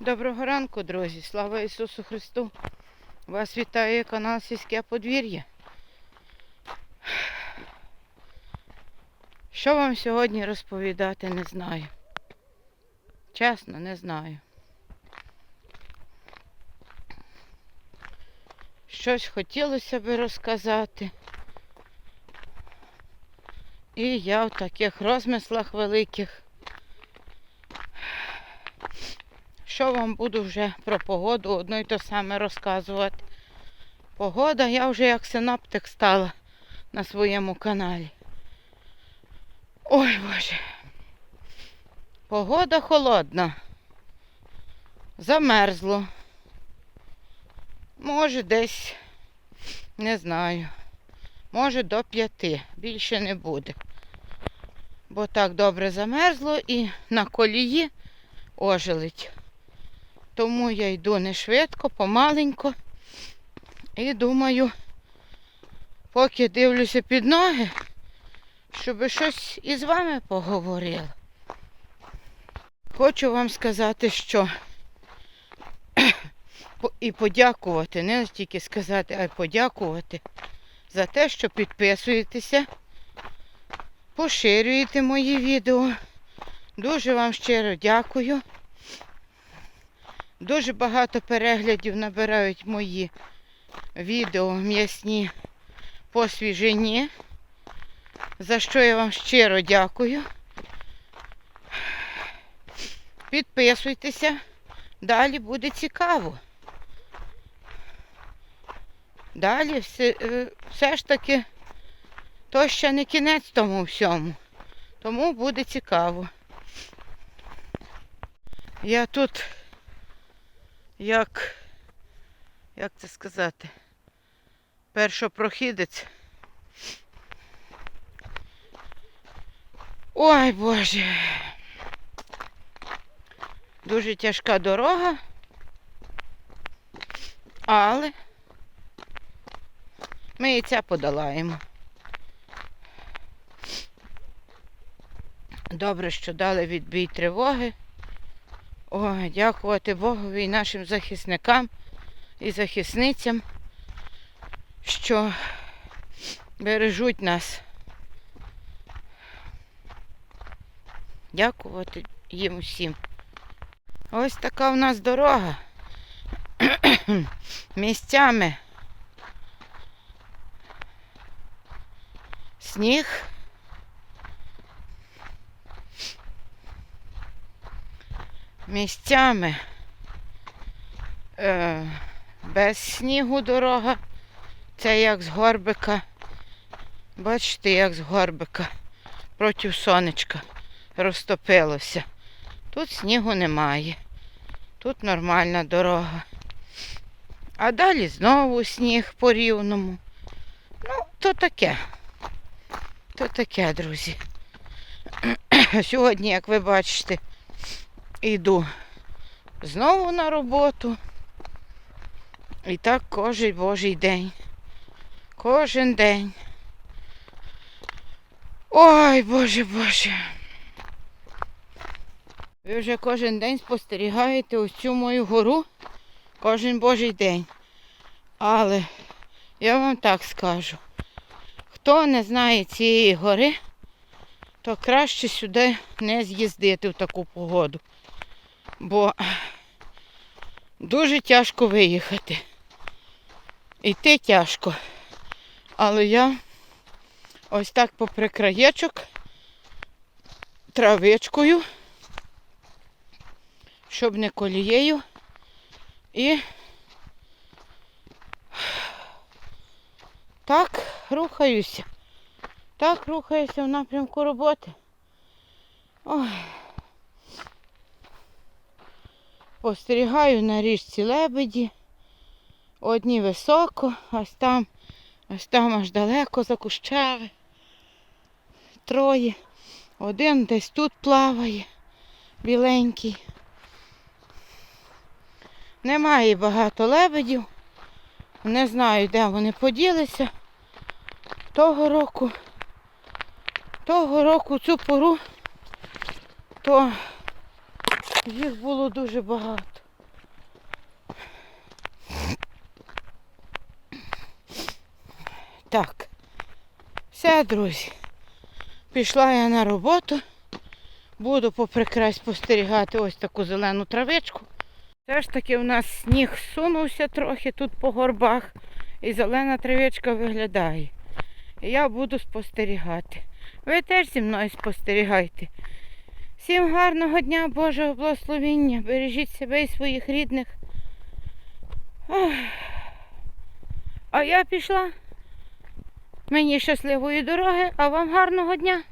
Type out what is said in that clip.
Доброго ранку, друзі! Слава Ісусу Христу! Вас вітає канал Сільське подвір'я. Що вам сьогодні розповідати, не знаю. Чесно, не знаю. Щось хотілося би розказати. І я в таких розмислах великих. Що вам буду вже про погоду одно й то саме розказувати. Погода, я вже як синаптик стала на своєму каналі. Ой Боже. Погода холодна. Замерзло. Може десь, не знаю, може до п'яти. Більше не буде. Бо так добре замерзло і на колії ожеледь. Тому я йду не швидко, помаленько. І думаю, поки дивлюся під ноги, щоб щось із вами поговорила. Хочу вам сказати, що і подякувати, не тільки сказати, а й подякувати за те, що підписуєтеся, поширюєте мої відео. Дуже вам щиро дякую. Дуже багато переглядів набирають мої відео м'ясні по свіжині, за що я вам щиро дякую. Підписуйтеся, далі буде цікаво. Далі все, е, все ж таки то ще не кінець тому всьому. Тому буде цікаво. Я тут як, як це сказати, першопрохідець. Ой, Боже. Дуже тяжка дорога, але ми і це подолаємо. Добре, що дали відбій тривоги. Дякувати Богові і нашим захисникам і захисницям, що бережуть нас. Дякувати їм усім. Ось така в нас дорога. Місцями. Сніг. Місцями е, без снігу дорога. Це як з горбика. Бачите, як з горбика проти сонечка розтопилося. Тут снігу немає. Тут нормальна дорога. А далі знову сніг по рівному. Ну, то таке. То таке, друзі. Сьогодні, як ви бачите, йду знову на роботу. І так кожен божий день. Кожен день. Ой, Боже, Боже. Ви вже кожен день спостерігаєте ось цю мою гору. Кожен божий день. Але я вам так скажу. Хто не знає цієї гори, то краще сюди не з'їздити в таку погоду. Бо дуже тяжко виїхати. Йти тяжко. Але я ось так попри краєчок травичкою, щоб не колією. І так рухаюся. Так рухаюся в напрямку роботи. Ой. Постерігаю на річці лебеді. Одні високо, ось там, ось там аж далеко за кущави. Троє. Один десь тут плаває, біленький. Немає багато лебедів. Не знаю, де вони поділися. Того року, того року цю пору, то їх було дуже багато. Так, все, друзі. Пішла я на роботу. Буду поприкрай спостерігати ось таку зелену травичку. Все ж таки в нас сніг сунувся трохи тут по горбах. І зелена травичка виглядає. Я буду спостерігати. Ви теж зі мною спостерігайте. Всім гарного дня, Божого благословіння. Бережіть себе і своїх рідних. А я пішла. Мені щасливої дороги, а вам гарного дня.